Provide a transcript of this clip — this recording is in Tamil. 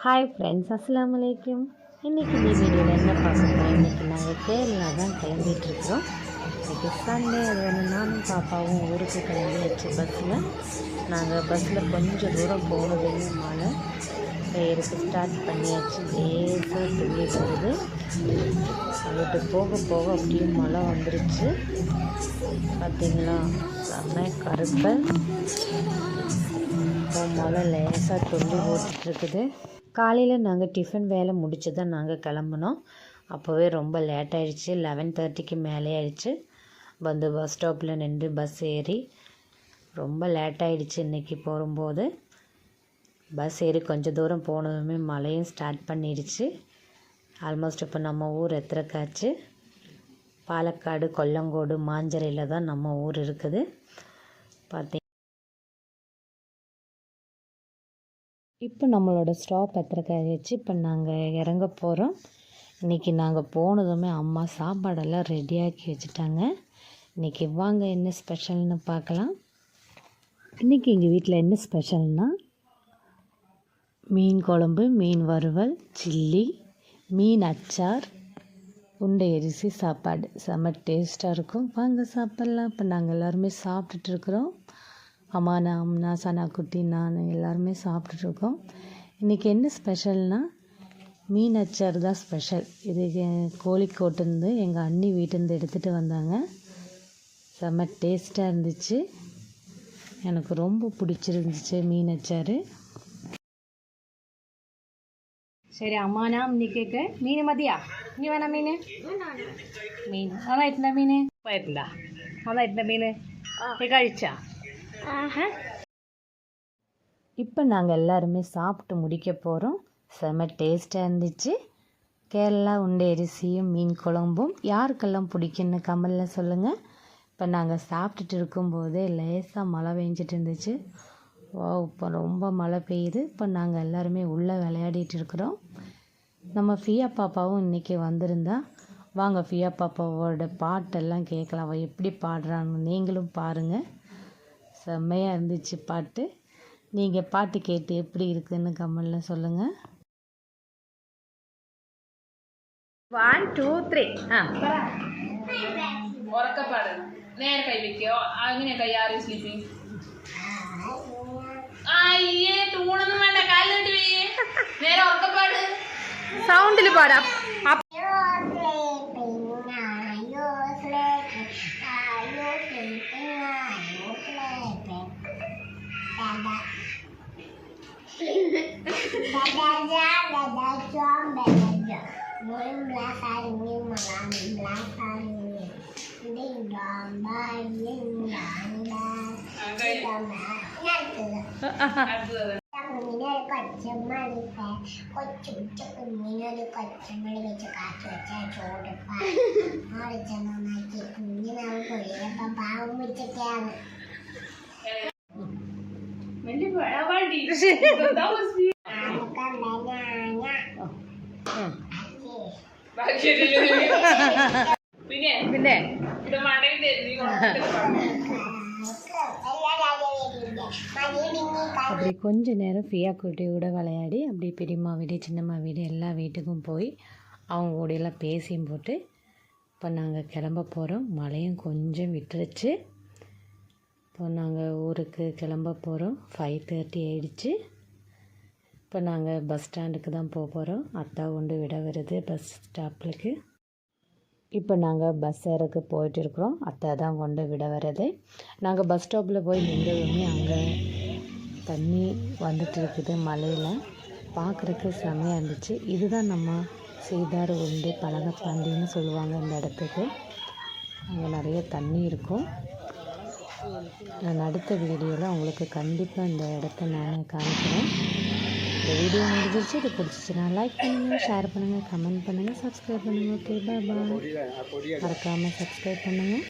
ஹாய் ஃப்ரெண்ட்ஸ் அஸ்லாம் அலைக்கும் இன்றைக்கி இந்த வீடியோவில் என்ன பார்க்க போகிறோம் இன்றைக்கி நாங்கள் கேரளா தான் கிளம்பிகிட்ருக்குறோம் இன்றைக்கி சண்டே அது வந்து நானும் பாப்பாவும் ஊருக்கு கிளம்பியாச்சு பஸ்ஸில் நாங்கள் பஸ்ஸில் கொஞ்சம் தூரம் போனதுமே மழை பெயருக்கு ஸ்டார்ட் பண்ணியாச்சு. லேசாக துள்ளி வருது. அங்கிட்டு போக போக அப்படியே மழை வந்துருச்சு. பார்த்தீங்களா செம்ம கருப்பை. இப்போ மழை லேசாக துள்ளி ஓட்டிகிட்ருக்குது காலையில் நாங்கள் டிஃபன் வேலை முடிச்சு தான் நாங்கள் கிளம்புனோம். அப்போவே ரொம்ப லேட் ஆகிடுச்சு லெவன் தேர்ட்டிக்கு மேலே ஆயிடுச்சு. வந்து பஸ் ஸ்டாப்பில் நின்று பஸ் ஏறி ரொம்ப லேட் ஆகிடுச்சு இன்றைக்கி போகும்போது. பஸ் ஏறி கொஞ்சம் தூரம் போனதுமே மழையும் ஸ்டார்ட் பண்ணிடுச்சு. ஆல்மோஸ்ட் இப்போ நம்ம ஊர் எத்திரக்காச்சு. பாலக்காடு கொல்லங்கோடு மாஞ்சரையில் தான் நம்ம ஊர் இருக்குது. பார்த்தீங்க இப்போ நம்மளோட ஸ்டாப் எத்திரக்காச்சு இப்போ நாங்கள் இறங்க போகிறோம் இன்றைக்கி நாங்கள் போனதுமே அம்மா சாப்பாடெல்லாம் ரெடியாக்கி வச்சுட்டாங்க. இன்றைக்கி வாங்க என்ன ஸ்பெஷல்னு பார்க்கலாம். இன்றைக்கி எங்கள் வீட்டில் என்ன ஸ்பெஷல்னால் மீன் குழம்பு மீன் வறுவல் சில்லி மீன் அச்சார் உண்டை அரிசி சாப்பாடு. செம்ம டேஸ்ட்டாக இருக்கும். வாங்க சாப்பிட்லாம். இப்போ நாங்கள் எல்லாருமே சாப்பிட்டுட்டு இருக்கிறோம். அம்மா நான் அம்னா சனா குட்டி நான் எல்லாருமே சாப்பிட்டுட்ருக்கோம். இன்றைக்கி என்ன ஸ்பெஷல்னால் மீன் அச்சார் தான் ஸ்பெஷல். இது கோழிக்கோட்டிருந்து எங்கள் அண்ணி வீட்டிலேருந்து எடுத்துகிட்டு வந்தாங்க. செம்ம டேஸ்ட்டாக இருந்துச்சு. எனக்கு ரொம்ப பிடிச்சிருந்துச்சு மீன் அச்சார் சரி அம்மானா இன்னைக்கு மீன் மதியா? நீ வேணா மீன். மீன். அதான் இத்தனை மீன்? போயிருந்தா அதான் இத்தனை மீன்? இக்கா ஆஹா. இப்போ நாங்கள் எல்லாருமே சாப்பிட்டு முடிக்க போகிறோம் செம டேஸ்ட்டாக இருந்துச்சு. கேரளா உண்டை அரிசியும் மீன் குழம்பும். யாருக்கெல்லாம் பிடிக்குன்னு கமலில் சொல்லுங்கள் இப்போ நாங்கள் சாப்பிட்டுட்டு இருக்கும்போதே லேசாக மழை பெஞ்சிட்டு இருந்துச்சு. ஓ இப்போ ரொம்ப மழை பெய்யுது. இப்போ நாங்கள் எல்லாருமே உள்ளே விளையாடிட்டு இருக்கிறோம். நம்ம ஃபியா பாப்பாவும் இன்றைக்கி வந்திருந்தா. வாங்க ஃபியா பாப்பாவோட பாட்டெல்லாம் கேட்கலாம். அவள் எப்படி பாடுறான்னு நீங்களும் பாருங்கள் செம்மையாக இருந்துச்சு பாட்டு நீங்கள் பாட்டு கேட்டு எப்படி இருக்குன்னு கமெண்டில் சொல்லுங்கள் വൺ ടു ത്രീ ആ ഉറക്കപ്പാട് നേരെ കൈ വെക്കോ അങ്ങനെ കൈ ആറി സ്ലീപ്പിംഗ് അയ്യേ തൂണൊന്നും വേണ്ട കാലിൽ നീട്ടി വെയ്യേ നേരെ ഉറക്കപ്പാട് സൗണ്ടിൽ പാടാം കുഞ്ഞിനൊരു കൊച്ചമ്മളി കൊച്ചുച്ച കുഞ്ഞിനൊരു കൊച്ചമ്മളി വെച്ച് കാച്ചു വെച്ച ചോടിപ്പ ആളിച്ച നന്നാക്കി കുഞ്ഞിനാവും കൊഴിയപ്പ പാവം വെച്ചിട്ടാണ് പിന്നെ പിന്നെ ഇത് മടയിൽ തരുന്നീ அப்படி கொஞ்ச நேரம் ஃபியா குட்டியோட விளையாடி அப்படி பெரியம்மா வீடு சின்னம்மா வீடு எல்லா வீட்டுக்கும் போய் அவங்க கூடயெல்லாம் பேசியும் போட்டு இப்போ நாங்கள் கிளம்ப போகிறோம் மழையும் கொஞ்சம் விட்டுருச்சு இப்போ நாங்கள் ஊருக்கு கிளம்ப போகிறோம் ஃபைவ் தேர்ட்டி ஆயிடுச்சு இப்போ நாங்கள் பஸ் ஸ்டாண்டுக்கு தான் போக போகிறோம் அத்தா கொண்டு விட வருது பஸ் ஸ்டாப்புக்கு இப்போ நாங்கள் பஸ் ஏறக்கு போயிட்டு இருக்கிறோம். அத்தை தான் கொண்டு விட வர்றது நாங்கள் பஸ் ஸ்டாப்பில் போய் நின்றதுமே அங்கே தண்ணி வந்துட்டு இருக்குது மலையில் பார்க்குறக்கு செம்மையாக இருந்துச்சு. இதுதான் நம்ம சீதார் உண்டு பழகப்பாண்டின்னு சொல்லுவாங்க இந்த இடத்துக்கு. அங்கே நிறைய தண்ணி இருக்கும். நான் அடுத்த வீடியோவில் உங்களுக்கு கண்டிப்பாக இந்த இடத்த நான் காமிக்கிறேன். இந்த வீடியோ முடிஞ்சிருச்சு. இது பிடிச்சிச்சுன்னா லைக் பண்ணுங்கள் ஷேர் பண்ணுங்கள் கமெண்ட் பண்ணுங்கள் சப்ஸ்கிரைப் பண்ணுங்கள் ஓகே பாய் பாய் மறக்காமல் சப்ஸ்கிரைப் பண்ணுங்கள்